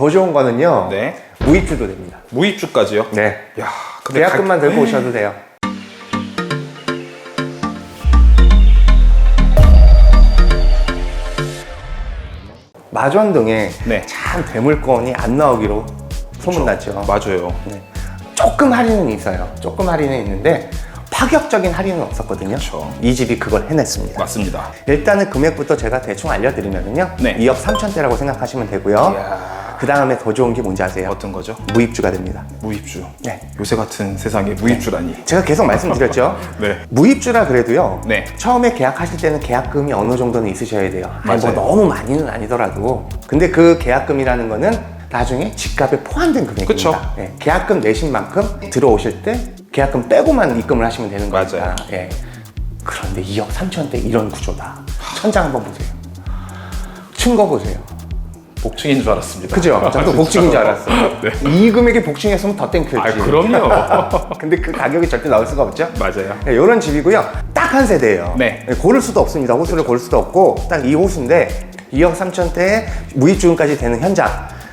더 좋은 거는요. 네. 무입주도 됩니다. 무입주까지요? 네. 야, 근데 계약금만 가- 들고 오셔도 돼요. 마전동에 네. 참 대물건이 안 나오기로 소문났죠. 맞아요. 네. 조금 할인은 있어요. 조금 할인은 있는데 파격적인 할인은 없었거든요. 그쵸. 이 집이 그걸 해냈습니다. 맞습니다. 일단은 금액부터 제가 대충 알려드리면요. 네. 2억 3천대라고 생각하시면 되고요. 이야, 그 다음에 더 좋은 게 뭔지 아세요? 어떤 거죠? 무입주가 됩니다. 무입주. 네. 요새 같은 세상에 무입주라니. 제가 계속 말씀드렸죠. 네. 무입주라 그래도요. 네. 처음에 계약하실 때는 계약금이 어느 정도는 있으셔야 돼요. 아니, 뭐 맞아요. 너무 많이는 아니더라도. 근데 그 계약금이라는 거는 나중에 집값에 포함된 금액입니다. 예, 계약금 내신 만큼 들어오실 때 계약금 빼고만 입금을 하시면 되는 거니까. 맞아요. 예. 그런데 2억 3천대 이런 구조다. 천장 한번 보세요. 층거 보세요. 복층인 줄 알았습니다. 그죠? 저도 복층인 줄 알았어요. 네. 이 금액에 복층했으면 더 땡큐지. 아, 그럼요. 근데 그 가격이 절대 나올 수가 없죠? 맞아요. 이런 집이고요. 딱 한 세대예요. 네. 고를 수도 없습니다. 호수를 고를 수도 없고 딱 이 호수인데 2억 3천대에 무입 주금까지 되는 현장.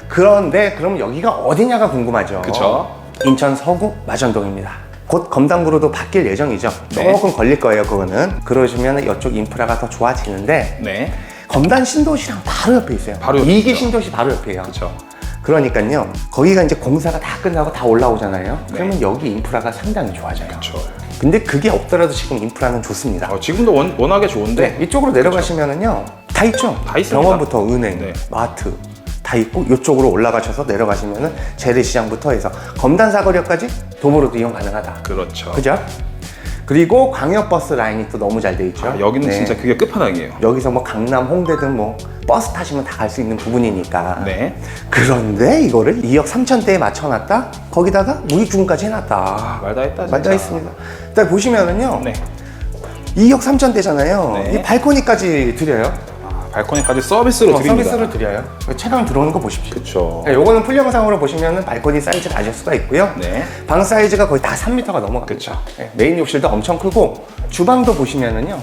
그런데 그럼 여기가 어디냐가 궁금하죠. 그쵸. 인천 서구 마전동입니다. 곧 검담구로도 바뀔 예정이죠. 네. 조금 걸릴 거예요, 그거는. 그러시면 이쪽 인프라가 더 좋아지는데 네. 검단 신도시랑 바로 옆에 있어요. 바로 옆에 이기 있죠. 신도시 바로 옆에요. 그렇죠. 그러니까요. 거기가 이제 공사가 다 끝나고 다 올라오잖아요. 네. 그러면 여기 인프라가 상당히 좋아져요. 그렇죠. 근데 그게 없더라도 지금 인프라는 좋습니다. 어, 지금도 원, 워낙에 좋은데 네, 이쪽으로 내려가시면은요. 다 있죠. 다 있습니다. 병원부터 은행, 네. 마트 다 있고 이쪽으로 올라가셔서 내려가시면은 재래시장부터 해서 검단 사거리까지 도보로도 이용 가능하다. 그렇죠. 그죠? 그리고 광역버스 라인이 또 너무 잘 돼 있죠. 아, 여기는 네. 진짜 그게 끝판왕이에요. 여기서 뭐 강남, 홍대든 뭐 버스 타시면 다 갈 수 있는 부분이니까. 네. 그런데 이거를 2억 3천대에 맞춰놨다? 거기다가 무익주금까지 해놨다. 아, 말다 했다. 진짜. 맞아 있습니다. 일단 보시면은요. 네. 2억 3천대잖아요. 네. 이 발코니까지 드려요. 아, 발코니까지 서비스로 어, 드립니다. 서비스를 드려요. 최강 들어오는 거 보십시오. 그렇죠. 네, 요거는 풀 영상으로 보시면은 발코니 사이즈를 아실 수가 있고요. 네. 방 사이즈가 거의 다 3m가 넘어갑니다. 그쵸. 네, 메인 욕실도 엄청 크고 주방도 보시면은요.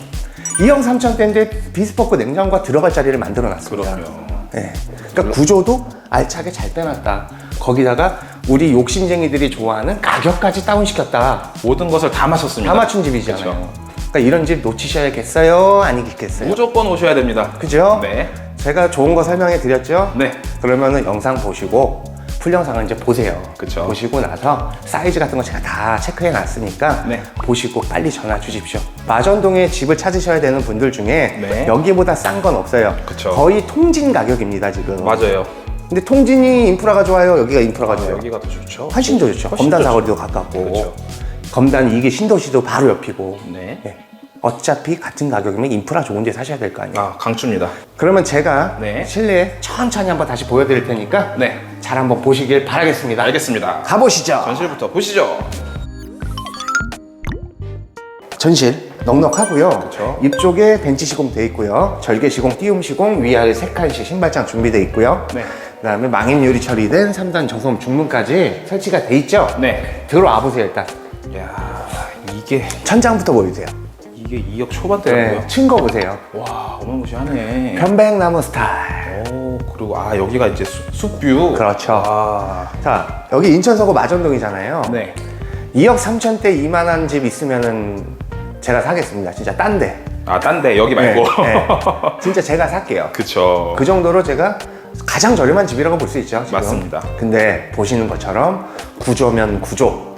2억 3천대인데 비스포크 냉장고가 들어갈 자리를 만들어 놨습니다. 그럼요. 네. 그러니까 구조도 알차게 잘 빼놨다. 거기다가 우리 욕심쟁이들이 좋아하는 가격까지 다운시켰다. 모든 것을 다 맞췄습니다. 다 맞춘 집이잖아요. 그쵸. 그러니까 이런 집 놓치셔야겠어요? 아니겠어요? 무조건 오셔야 됩니다. 그죠? 네. 제가 좋은 거 설명해 드렸죠? 네. 그러면은 영상 보시고 풀 영상을 이제 보세요. 그쵸. 보시고 나서 사이즈 같은 거 제가 다 체크해 놨으니까 네. 보시고 빨리 전화 주십시오. 마전동에 집을 찾으셔야 되는 분들 중에 네. 여기보다 싼 건 없어요. 그쵸. 거의 통진 가격입니다 지금. 맞아요. 근데 통진이 인프라가 좋아요. 여기가 인프라가 좋아요. 여기가 더 좋죠. 훨씬 더 좋죠. 훨씬 검단 더 사거리도 가깝고 그쵸. 검단 이게 신도시도 바로 옆이고. 네. 네. 어차피 같은 가격이면 인프라 좋은 데 사셔야 될 거 아니에요. 아, 강추입니다. 그러면 제가 네. 실내에 천천히 한번 다시 보여드릴 테니까 네. 잘 한번 보시길 바라겠습니다. 알겠습니다. 가보시죠. 전실부터 보시죠. 전실 넉넉하고요. 그쵸. 입쪽에 벤치 시공 돼 있고요. 절개 시공, 띄움 시공, 위아래 세 칸씩 신발장 준비돼 있고요. 네. 그다음에 망인 유리 처리된 3단 저소음 중문까지 설치가 돼 있죠. 네. 들어와 보세요 일단. 야, 이게 천장부터 보여주세요. 이게 2억 초반대라고요? 네, 층거 보세요. 와, 어마무시하네. 편백나무 스타일. 오, 그리고 아, 여기가 이제 수- 숲뷰. 그렇죠. 아, 자, 여기 인천 서구 마전동이잖아요. 네. 2억 3천대 이만한 집 있으면은 제가 사겠습니다. 진짜 딴 데. 아, 딴 데 여기 말고. 네, 네. 진짜 제가 살게요. 그쵸. 그 정도로 제가 가장 저렴한 집이라고 볼 수 있죠. 지금. 맞습니다. 근데 보시는 것처럼 구조면 구조.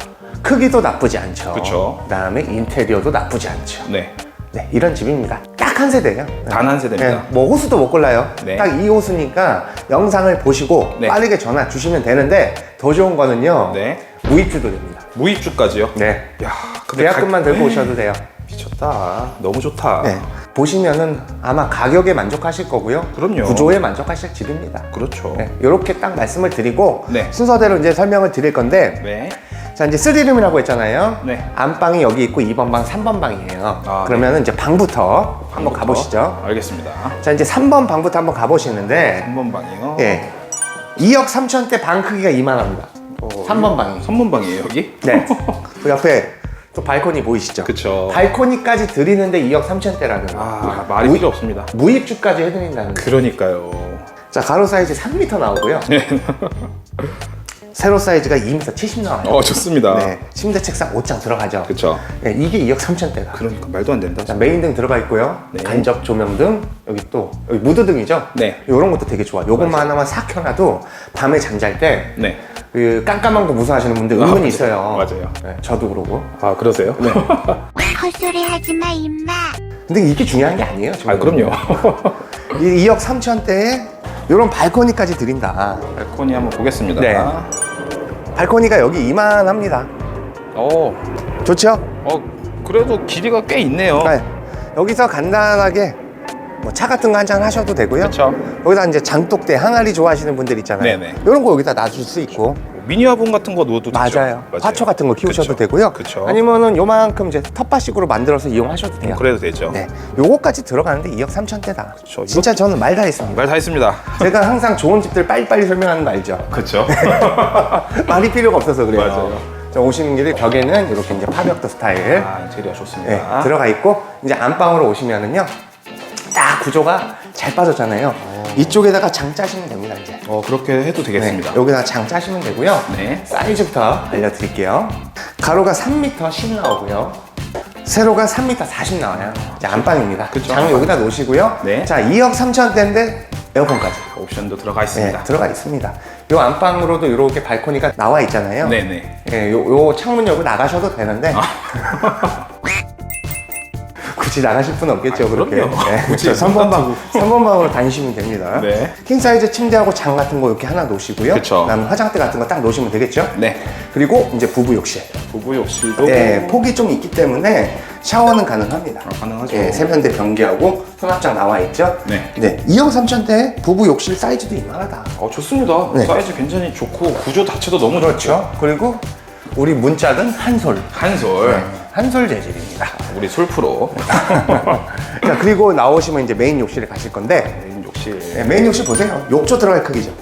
크기도 나쁘지 않죠. 그쵸. 그다음에 인테리어도 나쁘지 않죠. 네. 네, 이런 집입니다. 딱 한 세대예요. 단 한 세대입니다. 네, 뭐 호수도 못 골라요. 네. 딱 이 호수니까 영상을 보시고 네. 빠르게 전화 주시면 되는데 더 좋은 거는요. 네. 무입주도 됩니다. 무입주까지요? 네. 야, 근데 계약금만 가- 들고 오셔도 돼요. 미쳤다. 너무 좋다. 네. 보시면은 아마 가격에 만족하실 거고요. 그럼요. 구조에 만족하실 집입니다. 그렇죠. 네, 이렇게 딱 말씀을 드리고 네. 순서대로 이제 설명을 드릴 건데 네. 자 이제 3룸이라고 했잖아요. 네. 안방이 여기 있고 2번 방, 3번 방이에요. 아, 그러면은 이제 방부터 한번 방부터. 가보시죠. 알겠습니다. 자 이제 3번 방부터 한번 가보시는데 3번 방이요. 예. 2억 3천대 방 크기가 이만합니다. 어, 3번 방이. 3번 방이에요, 여기? 네. 그 옆에 또 발코니 보이시죠? 그쵸. 발코니까지 드리는데 2억 3천대라는 거. 아, 말이 필요 없습니다. 무입주까지 해드린다는 거. 그러니까요. 자, 가로 사이즈 3m 나오고요. 세로 사이즈가 2m 70 나와요. 어, 좋습니다. 네, 침대 책상 5장 들어가죠. 그쵸. 네, 이게 2억 3천대다. 그러니까 말도 안 된다. 자, 메인 등 들어가 있고요. 네. 간접 조명등 여기 또 여기 무드 등이죠. 네. 이런 것도 되게 좋아. 요것만 하나만 싹 켜놔도 밤에 잠잘 때 네. 그 깜깜한 거 무서워하시는 분들 아, 은근히 맞아요. 있어요. 맞아요. 네, 저도 그러고. 아, 그러세요? 네. 헛소리 하지 마, 임마. 근데 이게 중요한 게 아니에요. 아, 그럼요. 이 2억 3천대에 이런 발코니까지 드린다. 발코니 한번 보겠습니다. 네. 발코니가 여기 이만합니다. 어, 좋죠? 어, 그래도 길이가 꽤 있네요. 네. 여기서 간단하게 뭐 차 같은 거 한 잔 하셔도 되고요. 그쵸. 여기다 이제 장독대, 항아리 좋아하시는 분들 있잖아요. 네네. 이런 거 여기다 놔줄 수 있고. 미니 화분 같은 거 넣어도 되죠? 맞아요. 화초 같은 거 키우셔도 그쵸. 되고요. 그쵸. 아니면은 요만큼 이제 텃밭식으로 만들어서 이용하셔도 돼요. 그래도 되죠. 네. 요거까지 들어가는데 2억 3천대다. 그쵸. 진짜 저는 말 다 했습니다. 말 다 했습니다. 제가 항상 좋은 집들 빨리빨리 설명하는 거 알죠? 그쵸. 말이 필요가 없어서 그래요. 맞아요. 자, 오시는 길에 벽에는 이렇게 이제 파벽도 스타일 아, 인테리어 좋습니다. 네, 들어가 있고 이제 안방으로 오시면은요 딱 구조가 잘 빠졌잖아요. 이쪽에다가 장 짜시면 됩니다 이제. 어, 그렇게 해도 되겠습니다. 네, 여기다 장 짜시면 되고요. 네. 사이즈부터 알려드릴게요. 가로가 3m 10 나오고요. 세로가 3m 40 나와요. 이제 안방입니다. 그쵸. 장을 여기다 놓으시고요. 네. 자, 2억 3천대인데 에어컨까지. 옵션도 들어가 네, 있습니다. 들어가 있습니다. 요 안방으로도 이렇게 발코니가 나와 있잖아요. 네 네. 예, 요, 요 창문 열고 나가셔도 되는데 아. 굳이 나가실 분 없겠죠 아, 그렇게 그럼요. 네, 굳이 그렇죠. 3번 방 3번 방으로 다니시면 됩니다 네. 킹 사이즈 침대하고 장 같은 거 이렇게 하나 놓으시고요 그쵸. 그다음에 화장대 같은 거 딱 놓으시면 되겠죠 네. 그리고 이제 부부 욕실 부부 욕실도 네, 폭이 좀 있기 때문에 샤워는 가능합니다 아, 가능하죠. 예, 세면대 변기하고 수납장 나와 있죠 네. 네, 2억 3천대 부부 욕실 사이즈도 이만하다 어, 좋습니다. 네. 사이즈 굉장히 좋고 구조 자체도 너무 좋죠. 그렇죠 그리고 우리 문짝은 한솔 한솔. 네, 한솔 재질입니다. 우리 솔프로. 자, 그리고 나오시면 이제 메인 욕실에 가실 건데 메인 욕실. 네, 메인 욕실 보세요. 욕조 들어갈 크기죠.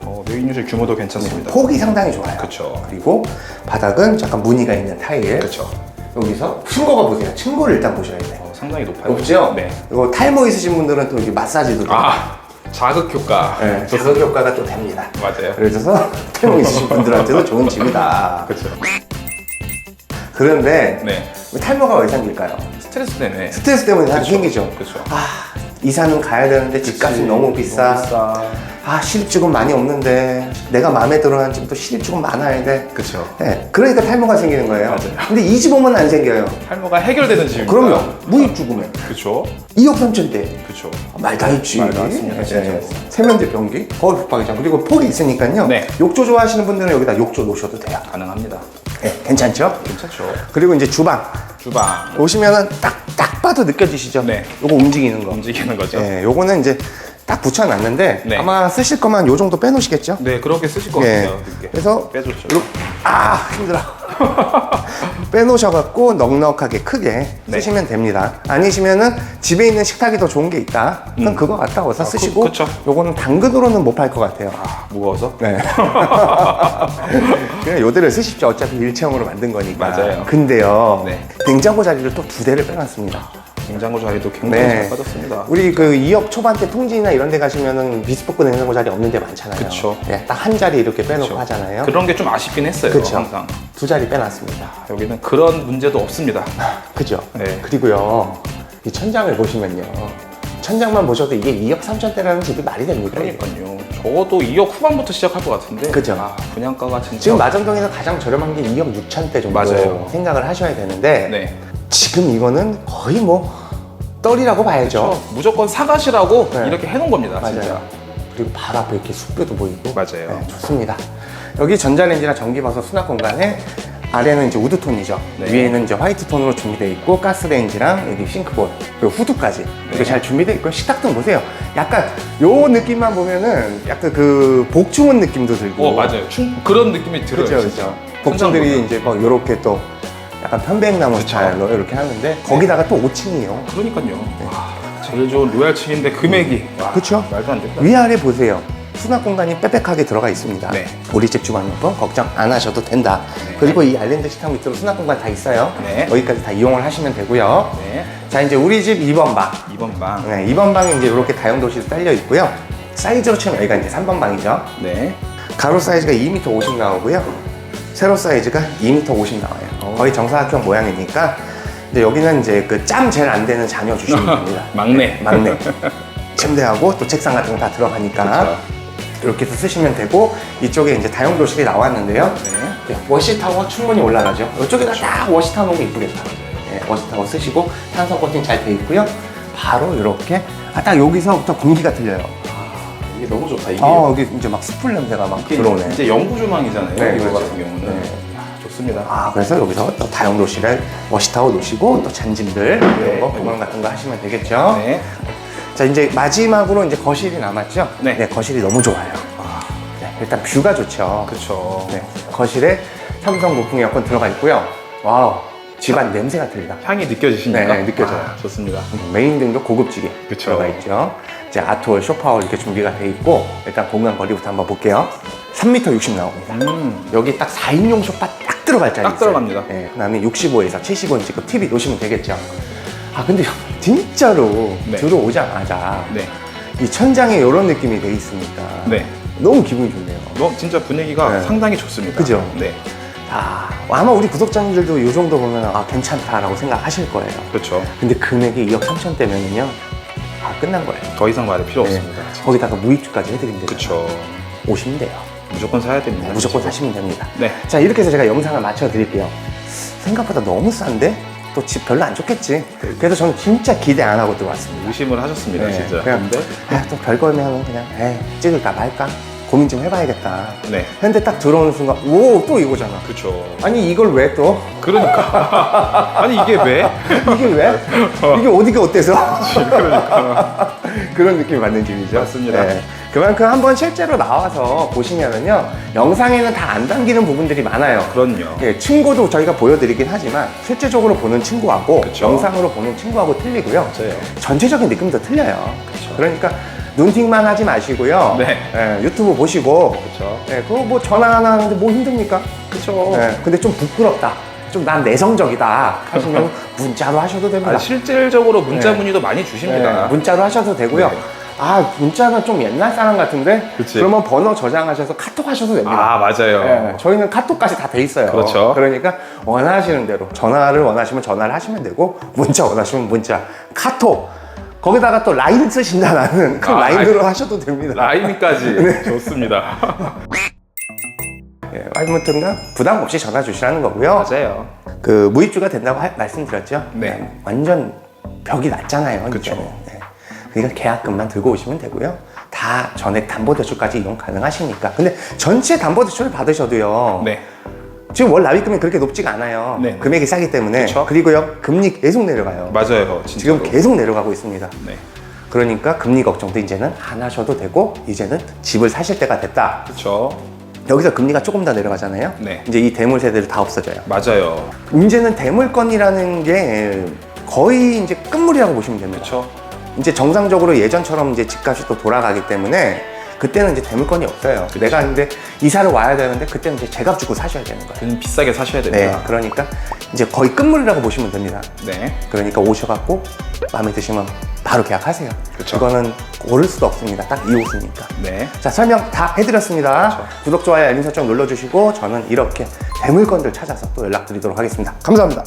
어, 메인 욕실 규모도 괜찮습니다. 폭이 상당히 좋아요. 그쵸. 그리고 바닥은 잠깐 무늬가 있는 타일. 그렇죠. 여기서 층고가 보세요. 층고를 일단 보셔야 돼요. 어, 상당히 높아요. 높죠? 네. 이거 탈모 있으신 분들은 또 이게 마사지도 돼요. 아, 자극 효과. 네, 자극 효과가 또 됩니다. 맞아요. 그래서 탈모 있으신 분들한테도 좋은 집이다. 그렇죠. 그런데 네. 왜 탈모가 왜 생길까요? 스트레스 때문에. 스트레스 때문에 다 생기죠. 그렇죠. 아, 이사는 가야 되는데 집값이 너무 비싸. 너무 비싸. 아 실입주금 많이 없는데 내가 마음에 들어하는 집도 실입주금 많아야 돼. 그렇죠. 네, 그러니까 탈모가 생기는 거예요. 맞아요. 근데 이 집 오면 안 생겨요. 탈모가 해결되는 집입니다. 그럼요. 무입주금에 그렇죠. 2억 3천대. 그렇죠. 말다 했지. 말다 했습니다, 진짜. 세면대 변기, 거울 붙박이장 그리고 폭이 있으니까요. 네. 욕조 좋아하시는 분들은 여기다 욕조 놓으셔도 돼요. 가능합니다. 네, 괜찮죠? 괜찮죠. 그리고 이제 주방 주방 오시면은 딱 딱 봐도 느껴지시죠? 네. 요거 움직이는 거. 움직이는 거죠. 네, 요거는 이제 딱 붙여놨는데 네. 아마 쓰실 거만 요 정도 빼놓으시겠죠? 네, 그렇게 쓰실 것 예. 같아요. 이렇게. 그래서 빼줬죠. 이렇게 아 힘들어. 빼놓으셔갖고 넉넉하게 크게 네. 쓰시면 됩니다. 아니시면은 집에 있는 식탁이 더 좋은 게 있다. 그럼 그거 갖다 와서 쓰시고 음. 그- 그쵸. 요거는 당근으로는 못 팔 것 같아요. 아, 무거워서? 네. 그냥 요대를 쓰십시오. 어차피 일체형으로 만든 거니까. 맞아요. 근데요. 네. 냉장고 자리를 또 두 대를 빼놨습니다. 냉장고 자리도 굉장히 네. 잘 빠졌습니다. 우리 그 2억 초반대 통지나 이런 데 가시면은 비스포크 냉장고 자리 없는 데 많잖아요. 그쵸. 예, 딱한 자리 이렇게 빼놓고 그렇죠. 하잖아요. 그런 게 좀 아쉽긴 했어요. 그쵸. 항상. 두 자리 빼놨습니다. 여기는 그런 문제도 없습니다. 그죠? 네. 그리고요, 이 천장을 보시면요. 천장만 보셔도 이게 2억 3천대라는 집이 말이 됩니까? 그러니까요. 적어도 2억 후반부터 시작할 것 같은데. 그죠. 아, 분양가가 진짜. 지금 마정동에서 가장 저렴한 게 2억 6천대 정도 맞아요. 생각을 하셔야 되는데 네. 지금 이거는 거의 뭐 떨이라고 봐야죠. 그렇죠. 무조건 사가시라고 네. 이렇게 해놓은 겁니다. 맞아요. 진짜. 그리고 바로 앞에 이렇게 숲에도 보이고. 맞아요. 네, 좋습니다. 여기 전자레인지랑 전기밥솥 수납 공간에 아래는 이제 우드톤이죠. 네. 위에는 이제 화이트 톤으로 준비되어 있고 가스레인지랑 여기 싱크볼 그리고 후드까지 이렇게 네. 잘 준비되어 있고 식탁등 보세요. 약간 요 느낌만 보면은 약간 그 복층원 느낌도 들고. 어, 맞아요. 충, 그런 느낌이 들어요. 그렇죠. 그렇죠. 복층들이 이제 막 요렇게 또 약간 편백나무 그쵸. 스타일로 이렇게 하는데 거기다가 또 5층이에요. 그러니까요. 와, 제일 좋은 로얄층인데 금액이. 와, 그쵸? 말도 안 된다. 위아래 보세요. 수납 공간이 빽빽하게 들어가 있습니다. 네. 우리 집 주방용품 걱정 안 하셔도 된다. 네. 그리고 이 아일랜드 식탁 밑으로 수납 공간 다 있어요. 네. 여기까지 다 이용을 하시면 되고요. 네. 자 이제 우리 집 2번 방. 2번 방. 네, 2번 방에 이제 이렇게 다용도실이 딸려 있고요. 사이즈로 치면 여기가 이제 3번 방이죠. 네. 가로 사이즈가 2m 50 나오고요. 세로 사이즈가 2m 50 나와요. 거의 정사각형 모양이니까 이제 여기는 이제 그 짬 제일 안 되는 자녀 주시면 됩니다. 막내. 막내. 침대하고 또 책상 같은 거 다 들어가니까 그쵸. 이렇게 해서 쓰시면 되고 이쪽에 이제 다용도실이 나왔는데요. 네. 워시타워 충분히 올라가죠. 이쪽에다 딱 워시타워 놓으면 이쁘겠다. 네, 워시타워 쓰시고 탄성 코팅 잘 돼 있고요. 바로 이렇게 아, 딱 여기서부터 공기가 들려요. 이게 너무 좋다. 이게 아 여기 이제 막 숯불 냄새가 막 이게 들어오네. 이제 영구 조망이잖아요. 네, 이거 그렇죠. 같은 경우는 네. 야, 좋습니다. 아 그래서 여기서 또 다용도실에 워시타워 놓으시고 또 잔짐들 이런 거 보관 같은 거 하시면 되겠죠. 네. 자 이제 마지막으로 이제 거실이 남았죠. 네. 거실이 너무 좋아요. 네, 일단 뷰가 좋죠. 그렇죠. 네, 거실에 삼성 무풍 에어컨 들어가 있고요. 와우 집안 냄새가 들리다. 향이 느껴지십니까? 네, 느껴져요. 아, 좋습니다. 메인 등도 고급지게 그쵸. 들어가 있죠. 이제 아트월 쇼파월 이렇게 준비가 돼 있고 일단 공간 거리부터 한번 볼게요. 3m 60 나옵니다. 음. 여기 딱 4인용 소파 딱 들어갈 자리 딱 있어요. 들어갑니다. 네, 그다음에 65에서 75인치급 TV 놓으시면 되겠죠. 아 근데 진짜로 네. 들어오자마자 네. 이 천장에 이런 느낌이 돼 있으니까 네. 너무 기분이 좋네요. 너 진짜 분위기가 네. 상당히 좋습니다. 그죠? 네. 아, 아마 우리 구독자님들도 이 정도 보면 아 괜찮다라고 생각하실 거예요. 그렇죠. 근데 금액이 2억 3천 대면은요, 아 끝난 거예요. 더 이상 말할 필요 네. 없습니다. 거기다가 무입주까지 해드린대요. 그렇죠. 오시면 돼요. 무조건 사야 됩니다. 네, 무조건 사시면 됩니다. 네. 자 이렇게 해서 제가 영상을 마쳐 드릴게요. 생각보다 너무 싼데 또 집 별로 안 좋겠지. 그래서 저는 진짜 기대 안 하고 들어왔습니다. 의심을 하셨습니다, 네, 진짜. 그냥 근데 아, 또 별거면 그냥 에이, 찍을까 말까 고민 좀 해봐야겠다. 네. 근데 딱 들어오는 순간 오 또 이거잖아. 그렇죠. 아니 이걸 왜 또? 그러니까. 아니 이게 왜? 이게 왜? 이게 어디가 어때서? 그런 느낌이 받는 집이죠. 맞습니다. 그만큼 한번 실제로 나와서 보시면은요, 영상에는 다 안 담기는 부분들이 많아요. 그럼요. 예, 친구도 저희가 보여드리긴 하지만 실제적으로 보는 친구하고 그쵸. 영상으로 보는 친구하고 틀리고요. 맞아요. 전체적인 느낌도 틀려요. 그쵸. 러니까 눈팅만 하지 마시고요. 네. 예, 유튜브 보시고 그렇죠. 예, 그거 뭐 전화 하나 하는데 뭐 힘듭니까? 그렇죠. 예, 근데 좀 부끄럽다. 좀 난 내성적이다 하시면 문자로 하셔도 됩니다. 아, 실질적으로 문자 네. 문의도 많이 주십니다. 네, 문자로 하셔도 되고요. 네. 아 문자는 좀 옛날 사람 같은데 그치. 그러면 번호 저장하셔서 카톡 하셔도 됩니다. 아, 맞아요. 예, 저희는 카톡까지 다 돼 있어요. 그렇죠. 그러니까 원하시는 대로 전화를 원하시면 전화를 하시면 되고 문자 원하시면 문자, 카톡 거기다가 또 라인 쓰신다라는 그 아, 라인으로 하셔도 됩니다. 라임까지 네. 좋습니다. 예, 아무튼간 부담 없이 전화 주시라는 거고요. 맞아요. 그 무입주가 된다고 하- 말씀드렸죠. 네. 완전 벽이 낮잖아요. 그쵸. 이제는. 네. 그러니까 계약금만 들고 오시면 되고요. 다 전액 담보대출까지 이용 가능하시니까. 근데 전체 담보대출을 받으셔도요. 네. 지금 월 납입금이 그렇게 높지가 않아요. 네. 금액이 싸기 때문에. 그쵸. 그리고요. 금리 계속 내려가요. 맞아요. 진짜. 지금 계속 내려가고 있습니다. 네. 그러니까 금리 걱정도 이제는 안 하셔도 되고 이제는 집을 사실 때가 됐다. 그렇죠. 여기서 금리가 조금 더 내려가잖아요. 네. 이제 이 대물 세대들 다 없어져요. 맞아요. 이제는 대물건이라는 게 거의 이제 끝물이라고 보시면 됩니다. 그렇죠. 이제 정상적으로 예전처럼 이제 집값이 또 돌아가기 때문에 그때는 이제 대물건이 없어요. 내가 근데 이사를 와야 되는데 그때는 이제 제값 주고 사셔야 되는 거예요. 좀 비싸게 사셔야 네, 됩니다. 그러니까 이제 거의 끝물이라고 보시면 됩니다. 네. 그러니까 오셔갖고 마음에 드시면 바로 계약하세요. 그쵸. 이거는 고를 수도 없습니다. 딱 이 옷이니까. 네. 자 설명 다 해드렸습니다. 구독, 좋아요, 알림 설정 눌러주시고 저는 이렇게 대물건들 찾아서 또 연락드리도록 하겠습니다. 감사합니다.